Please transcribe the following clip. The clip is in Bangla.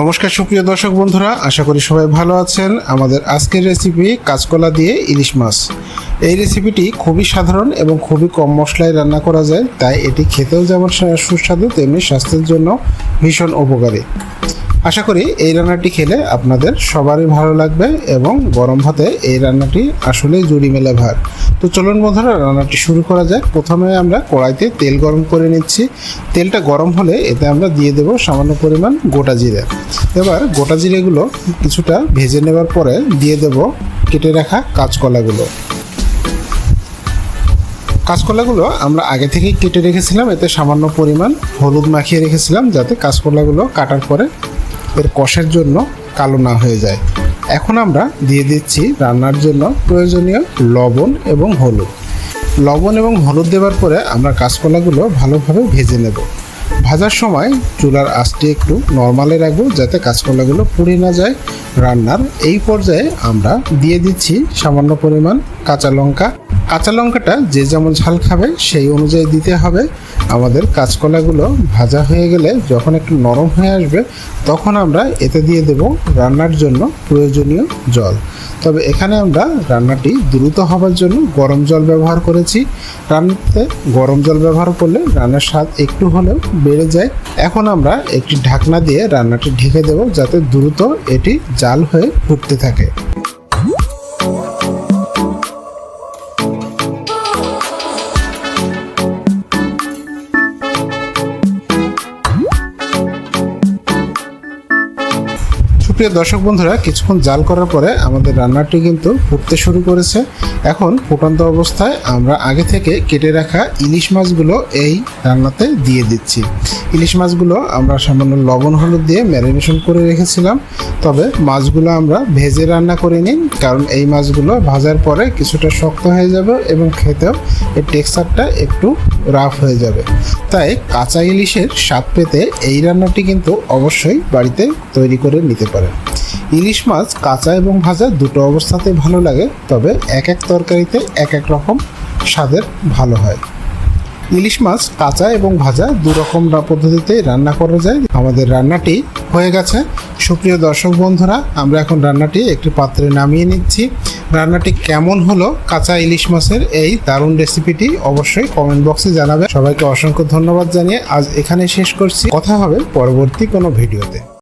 নমস্কার, সুপ্রিয় দর্শক বন্ধুরা, আশা করি সবাই ভালো আছেন। আমাদের আজকের রেসিপি কাঁচকলা দিয়ে ইলিশ মাছ। এই রেসিপিটি খুবই সাধারণ এবং খুবই কম মশলায় রান্না করা যায়, তাই এটি খেতেও যেমন সুস্বাদু, তেমনি স্বাস্থ্যের জন্য ভীষণ উপকারী। আশা করি এই রান্নাটি খেলে আপনাদের সবারই ভালো লাগবে এবং গরম ভাতে এই রান্নাটি আসলে জুড়ি মেলে ভার তো চলুন বন্ধুরা, রান্নাটি শুরু করা যাক। প্রথমে আমরা কড়াইতে তেল গরম করে নিচ্ছি। তেলটা গরম হলে এতে আমরা দিয়ে দেব সামান্য পরিমাণ গোটা জিরে। এবার গোটা জিরেগুলো কিছুটা ভেজে নেবার পরে দিয়ে দেব কেটে রাখা কাঁচকলাগুলো। কাঁচকলাগুলো আমরা আগে থেকেই কেটে রেখেছিলাম, এতে সামান্য পরিমাণ হলুদ মাখিয়ে রেখেছিলাম, যাতে কাঁচকলাগুলো কাটার পরে এর কষের জন্য কালো না হয়ে যায়। এখন আমরা দিয়ে দিচ্ছি রান্নার জন্য প্রয়োজনীয় লবণ এবং হলুদ। লবণ এবং হলুদ দেওয়ার পরে আমরা কাঁচকলাগুলো ভালোভাবে ভেজে নেব। ভাজার সময় চুলার আঁচটি একটু নর্মালে রাখব যাতে কাঁচকলাগুলো পুড়ে না যায়। রান্নার এই পর্যায়ে আমরা দিয়ে দিচ্ছি সামান্য পরিমাণ কাঁচা লঙ্কা কাঁচা লঙ্কাটা যে যেমন ঝাল খাবে, সেই অনুযায়ী দিতে হবে। আমাদের কাঁচকলাগুলো ভাজা হয়ে গেলে যখন একটু নরম হয়ে আসবে, তখন আমরা এতে দিয়ে দেব রান্নার জন্য প্রয়োজনীয় জল। তবে এখানে আমরা রান্নাটি দ্রুত হবার জন্য গরম জল ব্যবহার করেছি। রান্নাতে গরম জল ব্যবহার করলে রান্নার স্বাদ একটু হলেও বেড়ে যায়। এখন আমরা একটি ঢাকনা দিয়ে রান্নাটি ঢেকে দেব যাতে দ্রুত এটি জাল হয়ে ফুটতে থাকে। সুপ্রিয় দর্শক বন্ধুরা, কিছুক্ষণ জাল করার পরে আমাদের রান্নাটি কিন্তু ফুটতে শুরু করেছে। এখন ফুটন্ত অবস্থায় আমরা আগে থেকে কেটে রাখা ইলিশ মাছগুলো এই রান্নাতে দিয়ে দিচ্ছি। ইলিশ মাছগুলো আমরা সামান্য লবণ হলুদ দিয়ে ম্যারিনেশন করে রেখেছিলাম। তবে মাছগুলো আমরা ভেজে রান্না করে নিন কারণ এই মাছগুলো ভাজার পরে কিছুটা শক্ত হয়ে যাবে এবং খেতেও এর টেক্সচারটা একটু রাফ হয়ে যাবে। তাই কাঁচা ইলিশের স্বাদ পেতে এই রান্নাটি কিন্তু অবশ্যই বাড়িতে তৈরি করে নিতে পারেন ইলিশ মাছ কাঁচা এবং ভাজা দুটো অবস্থাতে ভালো লাগে, তবে এক এক তরকারিতে এক এক রকম স্বাদের ভালো হয়। ইলিশ মাছ কাঁচা এবং ভাজা দু রকম পদ্ধতিতেই রান্না করা যায়। আমাদের রান্নাটি হয়ে গেছে। সুপ্রিয় দর্শক বন্ধুরা, আমরা এখন রান্নাটি একটি পাত্রে নামিয়ে নিচ্ছি। রান্নাটি কেমন হলো কাঁচা ইলিশ মাছের এই দারুণ রেসিপিটি অবশ্যই কমেন্ট বক্সে জানাবে সবাইকে অসংখ্য ধন্যবাদ জানিয়ে আজ এখানে শেষ করছি। কথা হবে পরবর্তী কোনো ভিডিওতে।